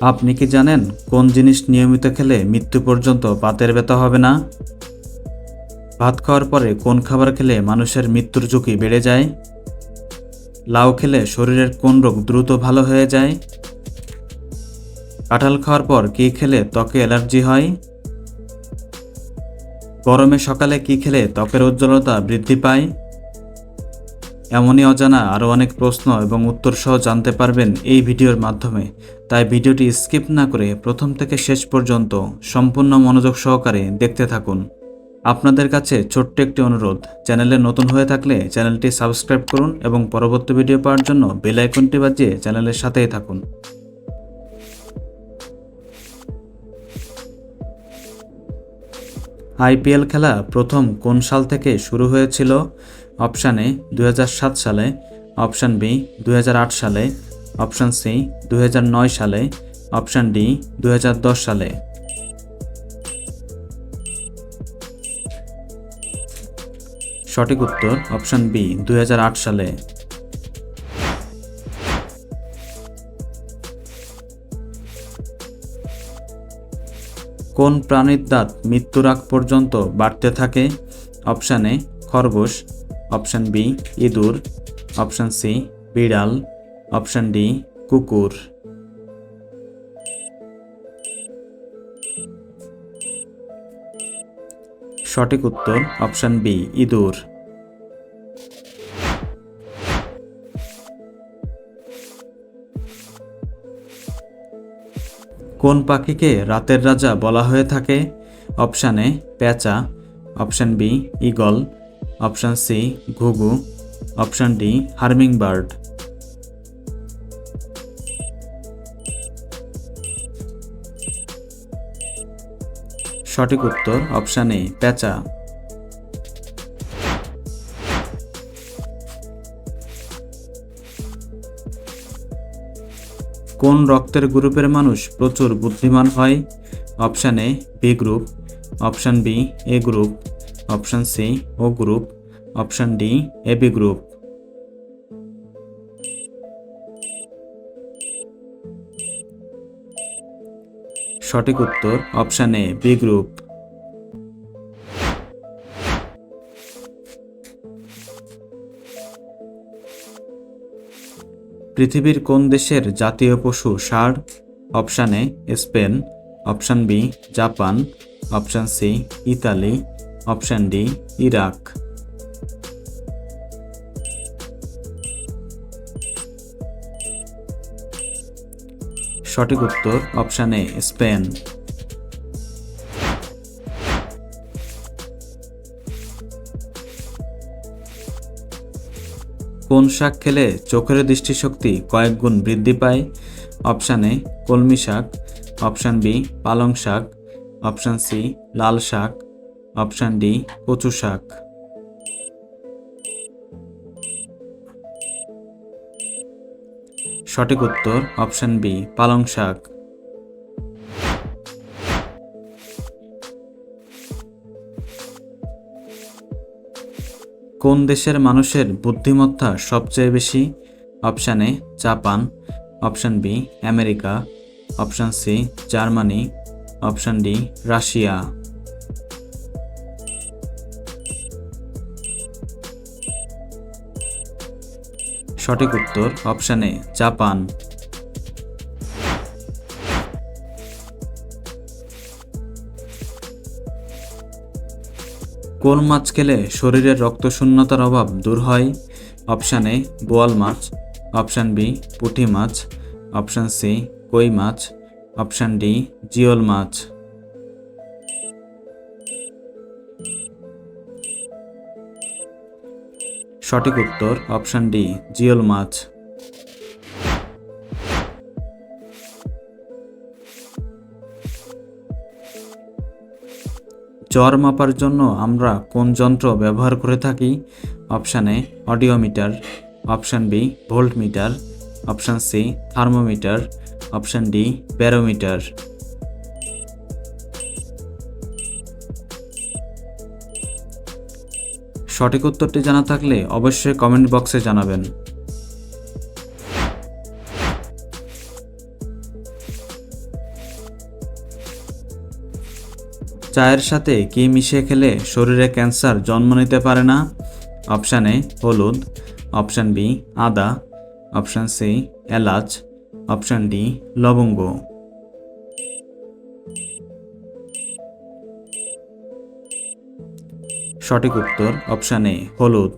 আপনি কি জানেন কোন জিনিস নিয়মিত খেলে মৃত্যু পর্যন্ত পাতের ব্যথা হবে না? ভাত খাওয়ার পরে কোন খাবার খেলে মানুষের মৃত্যুর ঝুঁকি বেড়ে যায়? লাউ খেলে শরীরের কোন রোগ দ্রুত ভালো হয়ে যায়? কাঁঠাল খাওয়ার পর কী খেলে ত্বকে অ্যালার্জি হয়? গরমে সকালে কী খেলে ত্বকের উজ্জ্বলতা বৃদ্ধি পায়? এমনই অজানা আরও অনেক প্রশ্ন এবং উত্তর সহ জানতে পারবেন এই ভিডিওর মাধ্যমে। তাই ভিডিওটি স্কিপ না করে প্রথম থেকে শেষ পর্যন্ত সম্পূর্ণ মনোযোগ সহকারে দেখতে থাকুন। আপনাদের কাছে ছোট্ট একটি অনুরোধ, চ্যানেলে নতুন হয়ে থাকলে চ্যানেলটি সাবস্ক্রাইব করুন এবং পরবর্তী ভিডিও পাওয়ার জন্য বেল আইকনটি বাজিয়ে চ্যানেলের সাথেই থাকুন। আইপিএল খেলা প্রথম কোন সাল থেকে শুরু হয়েছিল? অপশান এ দুই হাজার সাত সালে, অপশান বি দুই হাজার আট সালে, অপশান সি দু হাজার নয় সালে, অপশান ডি দু হাজার দশ সালে। সঠিক উত্তর অপশান বি দু হাজার আট সালে। কোন প্রাণীর দাঁত মৃত্যুর আগ পর্যন্ত বাড়তে থাকে? অপশান খরগোশ অপশান বি, ইঁদুর। অপশান সি, বিড়াল। অপশান ডি, কুকুর। সঠিক উত্তর অপশান বি, ইঁদুর। কোন পাখিকে রাতের রাজা বলা হয়ে থাকে? অপশান এ, পেঁচা। Option B eagle option C ঘুঘু অপশান ডি হার্মিং বার্ড সঠিক উত্তর অপশান এ পেঁচা। কোন রক্তের গ্রুপের মানুষ প্রচুর বুদ্ধিমান হয়? Option A B group option B A group option C O group option D A B group সঠিক উত্তর অপশান এ বি গ্রুপ পৃথিবীর কোন দেশের জাতীয় পশু ষাঁড়? Option A Spain option B Japan option C Italy option D Iraq সঠিক উত্তর অপশান এ, স্পেন। কোন শাক খেলে চোখের দৃষ্টিশক্তি কয়েক গুণ বৃদ্ধি পায়? অপশান এ, কলমি শাক। অপশান বি, পালং শাক। অপশান সি, লাল শাক। অপশান ডি, কচু শাক। সঠিক উত্তর অপশান বি, পালং শাক। কোন দেশের মানুষের বুদ্ধিমত্তা সবচেয়ে বেশি? Option A, Japan. Option B, America. Option C, Germany. Option D, Russia. সঠিক উত্তর অপশান এ, জাপান। কোন মাছ খেলে শরীরের রক্তশূন্যতার অভাব দূর হয়? অপশান এ, বোয়াল মাছ। অপশান বি, পুঁটি মাছ। অপশান সি, কই মাছ। অপশান ডি, জিওল মাছ। সঠিক উত্তর, অপশান ডি, জিওল মাছ। জ্বর মাপার জন্য আমরা কোন যন্ত্র ব্যবহার করে থাকি? Option A, audiometer. Option B, voltmeter. Option C, thermometer. Option D, barometer. সঠিক উত্তরটি জানা থাকলে অবশ্যই কমেন্ট বক্সে জানাবেন। চায়ের সাথে কি মিশিয়ে খেলে শরীরে ক্যান্সার জন্ম নিতে পারে না? অপশান এ, হলুদ। অপশান বি, আদা। অপশান সি, এলাচ। অপশান ডি, লবঙ্গ। সঠিক উত্তর অপশান এ, হলুদ।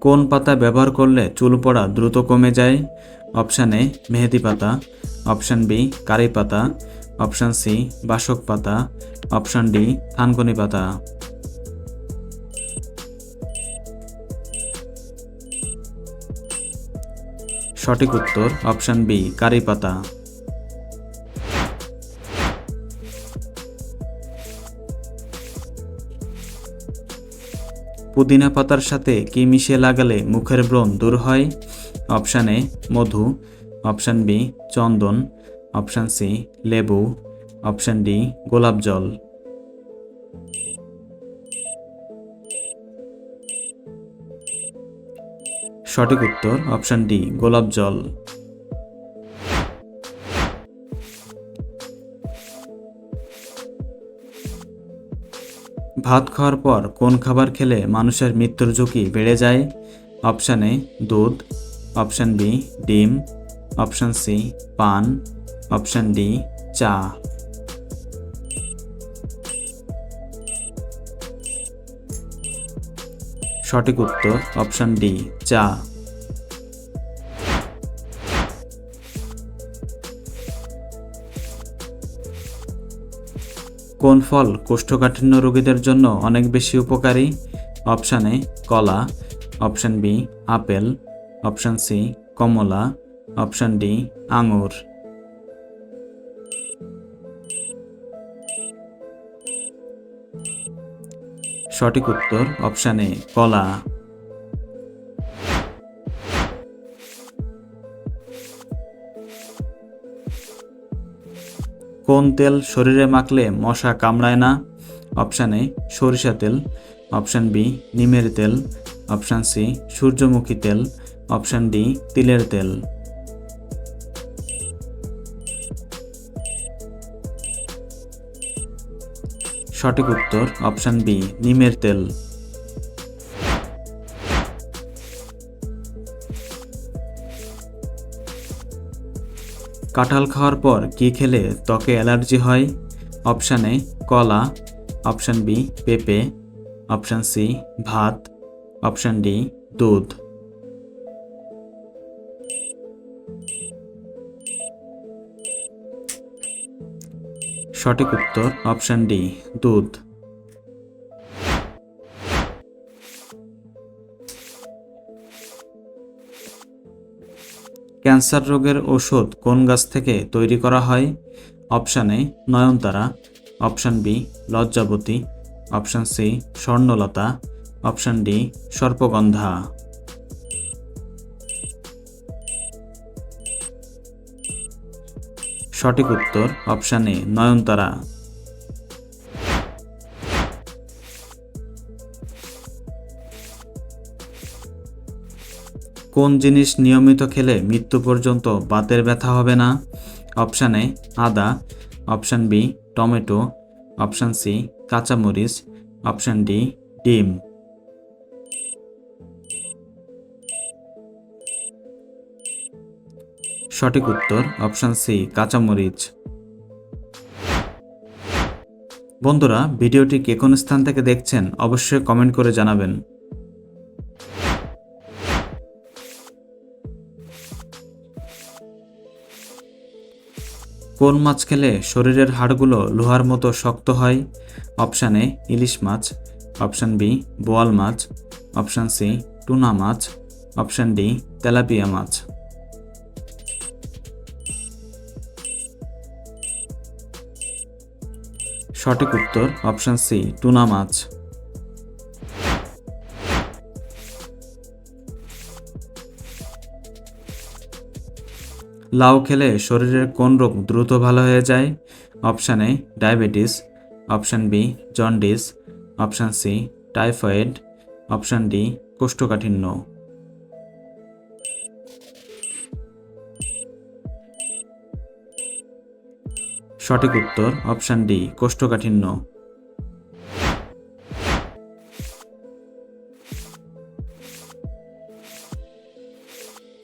কোন পাতা ব্যবহার করলে চুল পড়া দ্রুত কমে যায়? অপশান এ, মেহেদি পাতা। অপশান বি, কারি পাতা। অপশান সি, বাসক পাতা। অপশান ডি থানকুনি পাতা। সঠিক উত্তর, অপশান বি, কারি পাতা। পুদিনা পাতার সাথে কি মিশিয়ে লাগালে মুখের ব্রণ দূর হয়? অপশান এ, মধু। অপশান বি, চন্দন। অপশান সি, লেবু। অপশান ডি, গোলাপ জল। সঠিক উত্তর, অপশান ডি, গোলাপ জল। ভাত খাওয়ার পর কোন খাবার খেলে মানুষের মৃত্যুর ঝুঁকি বেড়ে যায়? অপশান এ, দুধ। অপশান বি, ডিম। অপশান সি, পান। অপশান ডি, চা। সঠিক উত্তর অপশান ডি, চা। কোন ফল কোষ্ঠকাঠিন্য রোগীদের জন্য অনেক বেশি উপকারী? অপশান এ, কলা। Option B, apple. Option C, কমলা। অপশান ডি, আঙুর। সঠিক উত্তর অপশানে কলা। কোন তেল শরীরে মাখলে মশা কামড়ায় না? অপশান এ, সরিষা তেল। অপশান বি, নিমের তেল। অপশান সি, সূর্যমুখী তেল। অপশান ডি, তিলের তেল। সঠিক উত্তর, অপশান বি, নিমের তেল। কাঁঠাল খাওয়ার পর কি খেলে ত্বকে অ্যালার্জি হয়? অপশান এ, কলা। অপশান বি, পেঁপে। অপশান সি, ভাত। অপশান ডি, দুধ। সঠিক উত্তর, অপশান ডি, দুধ। ক্যান্সার রোগের ওষুধ কোন গাছ থেকে তৈরি করা হয়? অপশান এ, নয়নতারা। অপশান বি, লজ্জাবতী। অপশান সি, স্বর্ণলতা। অপশান ডি, সর্পগন্ধা। সঠিক উত্তর অপশান এ, নয়নতারা। কোন জিনিস নিয়মিত খেলে মৃত্যু পর্যন্ত বাতের ব্যথা হবে না? অপশান এ, আদা। Option B, tomato. Option C, কাঁচামরিচ। অপশান ডি, ডিম। সঠিক উত্তর, অপশান সি, কাঁচামরিচ। বন্ধুরা, ভিডিওটি কে কোন স্থান থেকে দেখছেন অবশ্যই কমেন্ট করে জানাবেন। কোন মাছ খেলে শরীরের হাড়গুলো লোহার মতো শক্ত হয়? অপশান এ, ইলিশ মাছ। অপশান বি, বোয়াল মাছ। অপশান সি, টুনা মাছ। অপশান ডি, তেলাপিয়া মাছ। সঠিক উত্তর, অপশান সি, টুনা মাছ। লাউ খেলে শরীরের কোন রোগ দ্রুত ভালো হয়ে যায়? Option A, diabetes. Option B, jaundice. Option C, typhoid. Option D, কোষ্ঠকাঠিন্য। সঠিক উত্তর, অপশান ডি, কোষ্ঠকাঠিন্য।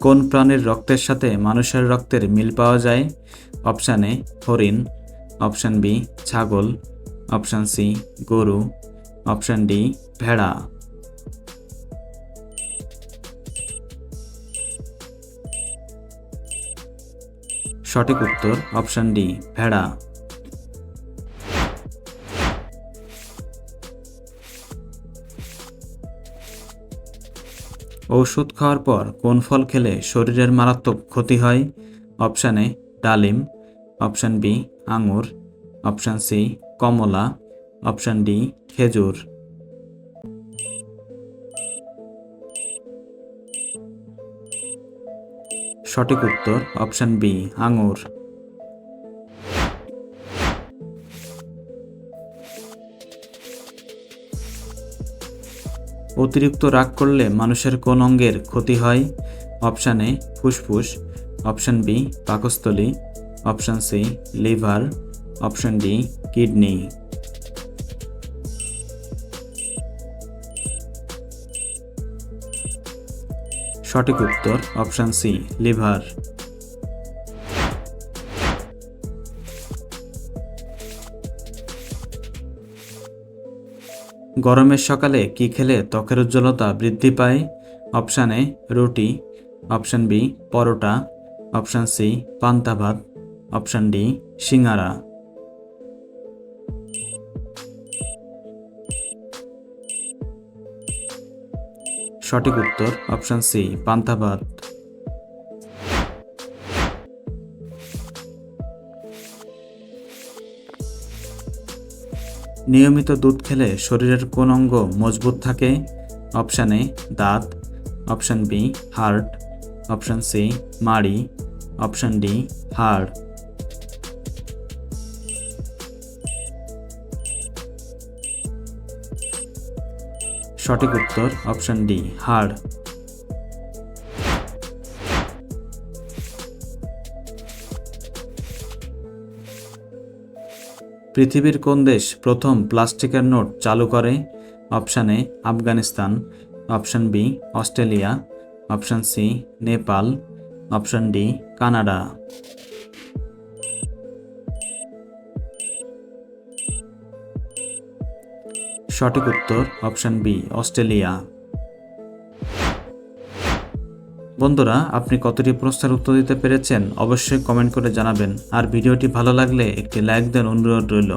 কোন প্রাণীর রক্তের সাথে মানুষের রক্তের মিল পাওয়া যায়? অপশান এ, হরিণ। অপশান বি, ছাগল। অপশান সি, গরু। অপশান ডি, ভেড়া। সঠিক উত্তর, অপশান ডি, ভেড়া। ঔষধ খাওয়ার পর কোন ফল খেলে শরীরের মারাত্মক ক্ষতি হয়? অপশান এ, ডালিম। অপশান বি, আঙুর। অপশান সি, কমলা। অপশান ডি, খেজুর। সঠিক উত্তর, অপশান বি, আঙুর। অতিরিক্ত রাগ করলে মানুষের কোন অঙ্গের ক্ষতি হয়? অপশান এ, ফুসফুস। অপশান বি, পাকস্থলী। Option C, liver. Option D, kidney. সঠিক উত্তর অপশান সি লিভার গরমের সকালে কি খেলে ত্বকের উজ্জ্বলতা বৃদ্ধি পায়? অপশান এ রুটি। অপশান বি পরোটা। অপশান সি পান্তা ভাত। অপশান ডি সিঙ্গারা। সঠিক উত্তর অপশান সি পান্তা ভাত নিয়মিত দুধ খেলে শরীরের কোন অঙ্গ মজবুত থাকে? অপশান এ দাঁত। Option B heart option C মাড়ি। অপশান ডি হাড়। সঠিক উত্তর অপশান ডি, হাড়। পৃথিবীর কোন দেশ প্রথম প্লাস্টিকের নোট চালু করে? Option A, Afghanistan. Option B, Australia. Option C, Nepal. Option D, Canada. সঠিক উত্তর অপশান বি, অস্ট্রেলিয়া। বন্ধুরা, আপনি কতটি প্রশ্নের উত্তর দিতে পেরেছেন অবশ্যই কমেন্ট করে জানাবেন। আর ভিডিওটি ভালো লাগলে একটি লাইক দেন অনুরোধ রইল।